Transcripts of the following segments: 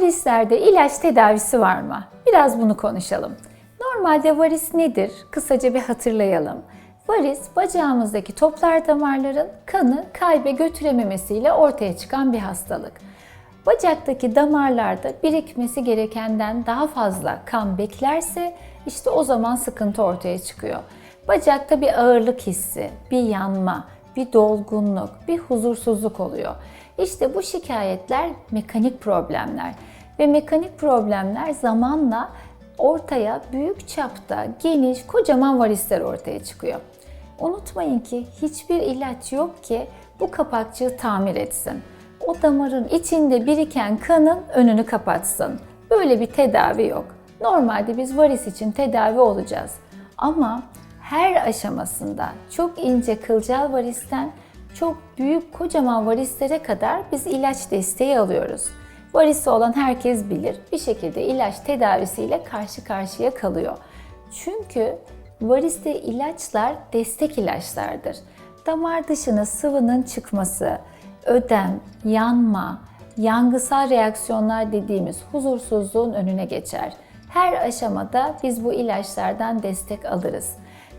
Varislerde ilaç tedavisi var mı? Biraz bunu konuşalım. Normalde varis nedir? Kısaca bir hatırlayalım. Varis, bacağımızdaki toplar damarların kanı kalbe götürememesiyle ortaya çıkan bir hastalık. Bacaktaki damarlarda birikmesi gerekenden daha fazla kan beklerse işte o zaman sıkıntı ortaya çıkıyor. Bacakta bir ağırlık hissi, bir yanma, bir dolgunluk, bir huzursuzluk oluyor. İşte bu şikayetler mekanik problemler ve mekanik problemler zamanla ortaya büyük çapta geniş kocaman varisler ortaya çıkıyor. Unutmayın ki hiçbir ilaç yok ki bu kapakçığı tamir etsin. O damarın içinde biriken kanın önünü kapatsın. Böyle bir tedavi yok. Normalde biz varis için tedavi olacağız. Ama her aşamasında çok ince kılcal varisten çok büyük kocaman varislere kadar biz ilaç desteği alıyoruz. Varisi olan herkes bilir. Bir şekilde ilaç tedavisiyle karşı karşıya kalıyor. Çünkü variste ilaçlar destek ilaçlardır. Damar dışına sıvının çıkması, ödem, yanma, yangısal reaksiyonlar dediğimiz huzursuzluğun önüne geçer. Her aşamada biz bu ilaçlardan destek alırız.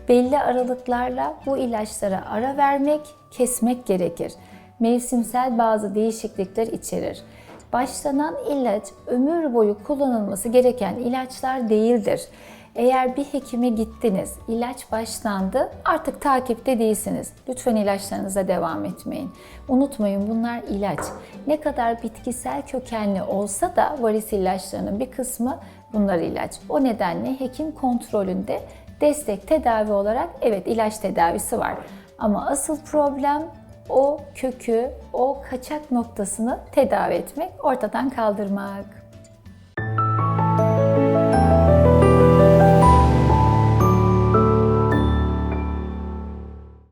Belli aralıklarla bu ilaçlara ara vermek, kesmek gerekir. Mevsimsel bazı değişiklikler içerir. Başlanan ilaç ömür boyu kullanılması gereken ilaçlar değildir. Eğer bir hekime gittiniz, ilaç başlandı, artık takipte değilsiniz. Lütfen ilaçlarınıza devam etmeyin. Unutmayın bunlar ilaç. Ne kadar bitkisel kökenli olsa da varis ilaçlarının bir kısmı bunlar ilaç. O nedenle hekim kontrolünde destek tedavi olarak evet ilaç tedavisi var. Ama asıl problem o kökü, o kaçak noktasını tedavi etmek, ortadan kaldırmak.